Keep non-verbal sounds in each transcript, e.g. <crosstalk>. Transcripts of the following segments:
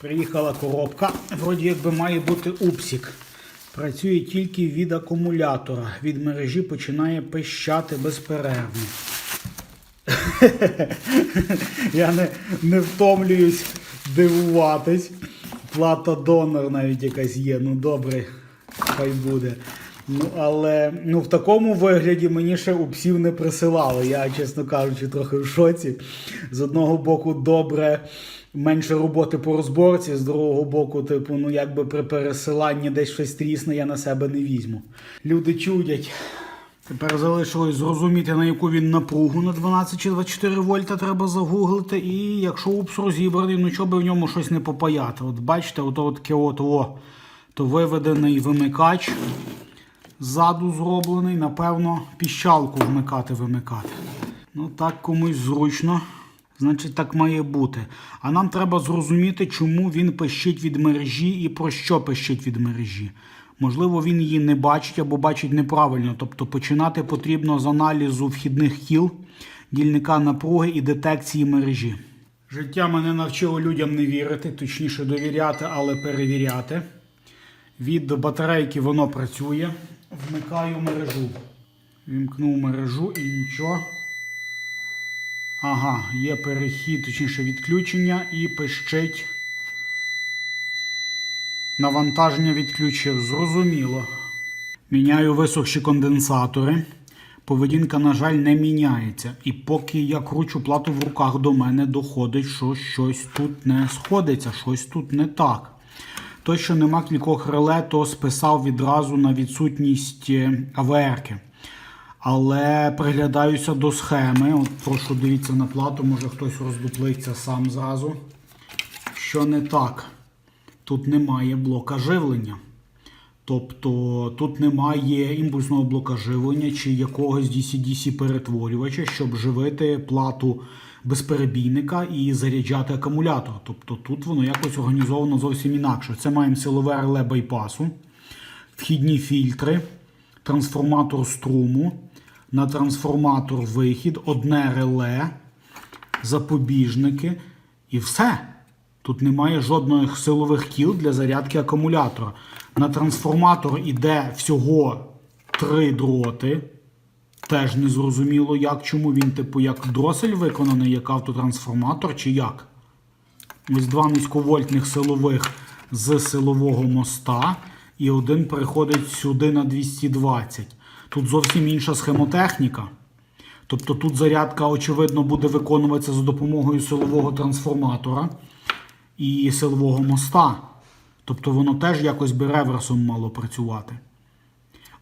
Приїхала коробка. Вроді якби має бути упсік. Працює тільки від акумулятора. Від мережі починає пищати безперервно. <laughs> Я не, не втомлююсь дивуватись. Плата донор навіть якась є. Ну добре, хай буде. Ну, але ну, в такому вигляді мені ще упсів не присилали. Я, чесно кажучи, трохи в шоці. З одного боку, добре, менше роботи по розборці, з другого боку, типу, ну якби при пересиланні десь щось трісне, я на себе не візьму. Люди чудять. Тепер залишилось зрозуміти, на яку він напругу на 12 чи 24 вольта треба загуглити. І якщо упс розібраний, ну що би в ньому щось не попаяти. От бачите, ото от от, о, то виведений вимикач ззаду зроблений, напевно, піщалку вмикати вимикати. Ну так комусь зручно. Значить, так має бути. А нам треба зрозуміти, чому він пищить від мережі і про що пищить від мережі. Можливо, він її не бачить або бачить неправильно. Тобто починати потрібно з аналізу вхідних кіл, дільника напруги і детекції мережі. Життя мене навчило людям не вірити, точніше довіряти, але перевіряти. Від батарейки воно працює. Вмикаю мережу. Вімкнув мережу і нічого. Ага, є перехід, точніше відключення і пищить. Навантаження відключив. Зрозуміло. Міняю висохші конденсатори. Поведінка, на жаль, не міняється. І поки я кручу плату в руках, до мене доходить, що щось тут не сходиться, щось тут не так. Той, що нема кількох реле, то списав відразу на відсутність е, АВРки. Але приглядаюся до схеми. От прошу дивіться на плату, може хтось роздуплиться сам зразу. Що не так? Тут немає блока живлення. Тобто тут немає імпульсного блока живлення чи якогось DC-DC перетворювача, щоб живити плату безперебійника і заряджати акумулятор. Тобто тут воно якось організовано зовсім інакше. Це маємо силове реле байпасу, вхідні фільтри, трансформатор струму, на трансформатор вихід, одне реле, запобіжники і все. Тут немає жодних силових кіл для зарядки акумулятора. На трансформатор іде всього три дроти. Теж не зрозуміло, як, чому він, типу, як дросель виконаний, як автотрансформатор, чи як. Ось два низьковольтних силових з силового моста, і один переходить сюди на 220. Тут зовсім інша схемотехніка. Тобто тут зарядка, очевидно, буде виконуватися за допомогою силового трансформатора і силового моста. Тобто воно теж якось би реверсом мало працювати.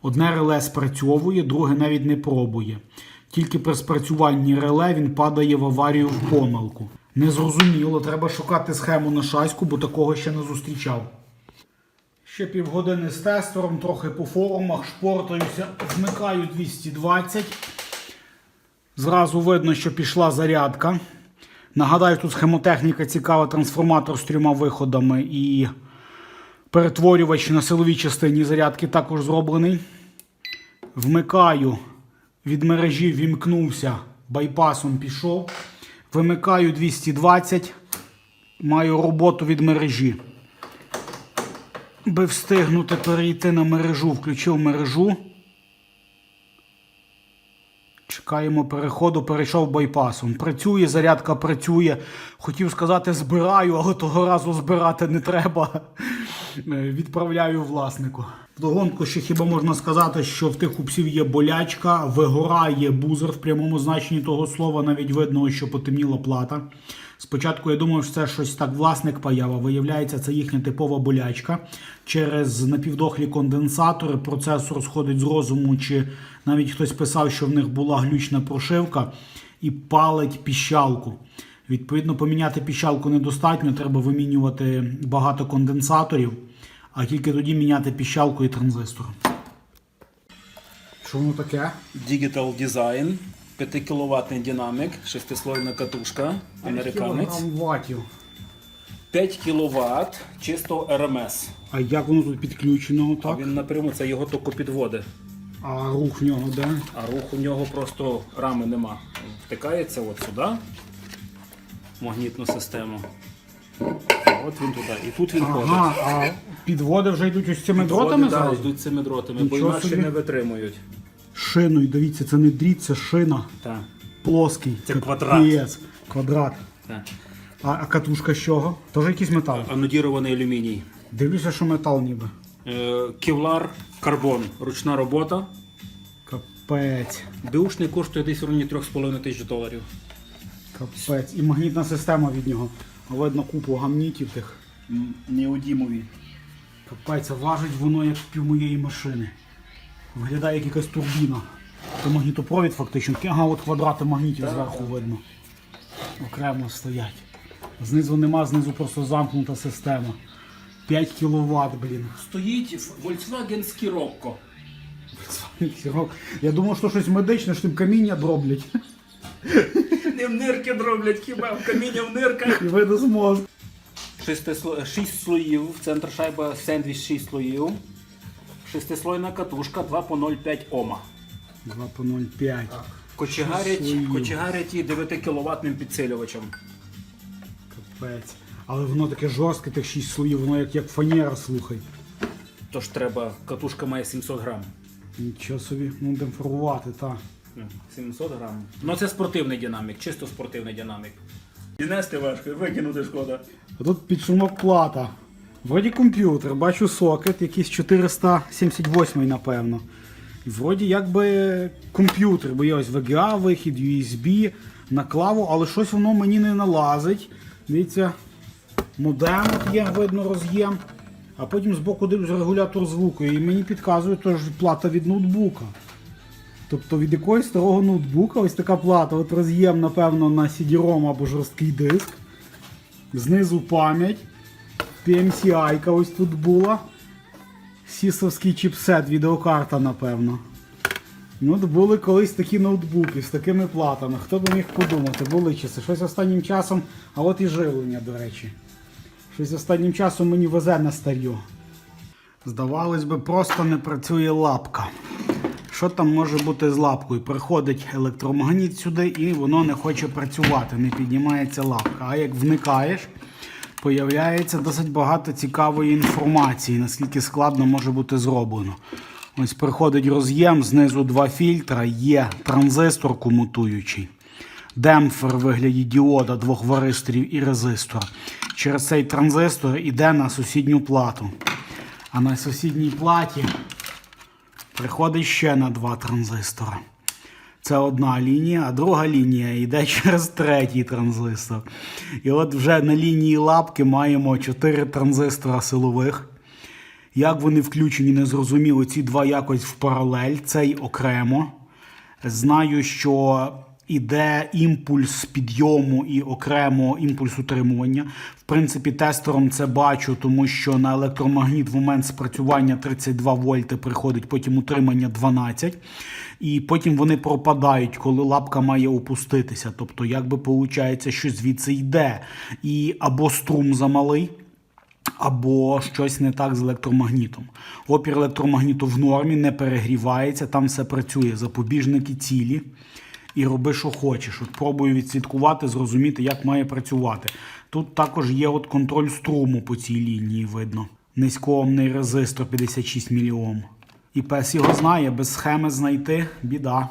Одне реле спрацьовує, друге навіть не пробує. Тільки при спрацюванні реле він падає в аварію в помилку. Незрозуміло, треба шукати схему на шаську, бо такого ще не зустрічав. Ще півгодини з тестером, трохи по форумах, шпортаюся, вмикаю 220. Зразу видно, що пішла зарядка. Нагадаю, тут схемотехніка цікава, трансформатор з трьома виходами і перетворювач на силовій частині зарядки також зроблений. Вмикаю від мережі, вімкнувся, байпасом пішов. Вимикаю 220, маю роботу від мережі. Би встигнути перейти на мережу, включив мережу. Чекаємо переходу, перейшов байпасом. Працює, зарядка працює. Хотів сказати, збираю, але того разу збирати не треба. Е, Відправляю власнику. Вдогонку ще хіба можна сказати, що в тих упсів є болячка, вигорає бузер в прямому значенні того слова, навіть видно, що потемніла плата. Спочатку я думав, що це щось так власник паяв, виявляється, це їхня типова болячка. Через напівдохлі конденсатори процесор сходить з розуму, чи навіть хтось писав, що в них була глючна прошивка і палить піщалку. Відповідно, поміняти піщалку недостатньо, треба вимінювати багато конденсаторів, а тільки тоді міняти піщалку і транзистор. Що воно таке? Digital Design, 5 кВт динамик, шестислойна катушка, американець. Кілограм ватів. 5 кВт чисто РМС. А як воно тут підключено? А він напряму це його тільки підводить. А рух в нього де? А руху в нього просто рами нема. Втикається от сюди, магнітну систему. От він туди. І тут він ходить. Ага, а підводи вже йдуть ось цими Підводи, дротами да, зараз? йдуть цими дротами, бо Нічого інакше собі. не витримують. Шиною, дивіться, це не дріт, це шина. Так. Плоский. Це Капець. квадрат. Квадрат. так. А, а катушка з чого? Теж якийсь метал. Анодірований алюміній. Дивлюся, що метал ніби. Е, Кевлар, карбон, ручна робота. Капець. Беушний коштує десь в районі 3,5 тисяч доларів. Капець. І магнітна система від нього. Видно купу гамнітів тих. Неодімові. Капець, а важить воно як пів моєї машини. Виглядає як якась турбіна. Це магнітопровід фактично. Ага, от квадрати магнітів зверху видно. Окремо стоять. Знизу нема, знизу просто замкнута система. 5 кВт, блін. Стоїть Volkswagen Scirocco. Сірок. Я думав, що щось медичне, що тим каміння дроблять. Не в нирки дроблять, хіба в каміння в нирках. І видно змозг. Шестисло... Шість слоїв, центр шайба сендвіч 6 слоїв. Шестислойна катушка 2 по 0,5 Ома. 2 по 0,5. Кочегарять, слоїв. кочегарять і 9 кіловатним підсилювачем. Капець. Але воно таке жорстке, тих 6 слоїв, воно як, як фанера, слухай. Тож треба, катушка має 700 грам. Нічого собі, ну демпферувати, так. Ну, 700 грам. Ну це спортивний динамік, чисто спортивний динамік. І нести важко, викинути шкода. А тут підшумок плата. Вроді комп'ютер, бачу сокет, якийсь 478 напевно. Вроді якби комп'ютер, бо є ось VGA вихід, USB на клаву, але щось воно мені не налазить. Дивіться, модем от є, видно, роз'єм. А потім збоку дивлюсь регулятор звуку. І мені підказує теж плата від ноутбука. Тобто від якогось старого ноутбука ось така плата, от роз'єм, напевно, на CD-ROM або жорсткий диск. Знизу пам'ять. PMCI ось тут була. Сісовський чіпсет, відеокарта, напевно. Ну, були колись такі ноутбуки з такими платами. Хто б міг подумати, були часи. Щось останнім часом, а от і живлення, до речі. Щось останнім часом мені везе на старьо. Здавалось би, просто не працює лапка. Що там може бути з лапкою? Приходить електромагніт сюди і воно не хоче працювати, не піднімається лапка. А як вникаєш, появляється досить багато цікавої інформації, наскільки складно може бути зроблено. Ось приходить роз'єм, знизу два фільтра, є транзистор комутуючий, демпфер в вигляді діода, двох варисторів і резистор. Через цей транзистор іде на сусідню плату. А на сусідній платі приходить ще на два транзистора. Це одна лінія, а друга лінія йде <laughs> через третій транзистор. І от вже на лінії лапки маємо 4 транзистора силових. Як вони включені, не зрозуміло. Ці два якось в паралель, цей окремо. Знаю, що іде імпульс підйому і окремо імпульс утримування. В принципі, тестером це бачу, тому що на електромагніт в момент спрацювання 32 вольти приходить, потім утримання 12. І потім вони пропадають, коли лапка має опуститися. Тобто, якби виходить, що звідси йде. І або струм замалий або щось не так з електромагнітом. Опір електромагніту в нормі, не перегрівається, там все працює. Запобіжники цілі. І роби, що хочеш. От пробую відслідкувати, зрозуміти, як має працювати. Тут також є от контроль струму по цій лінії, видно. Низькоомний резистор 56 мільйом. І пес його знає, без схеми знайти біда.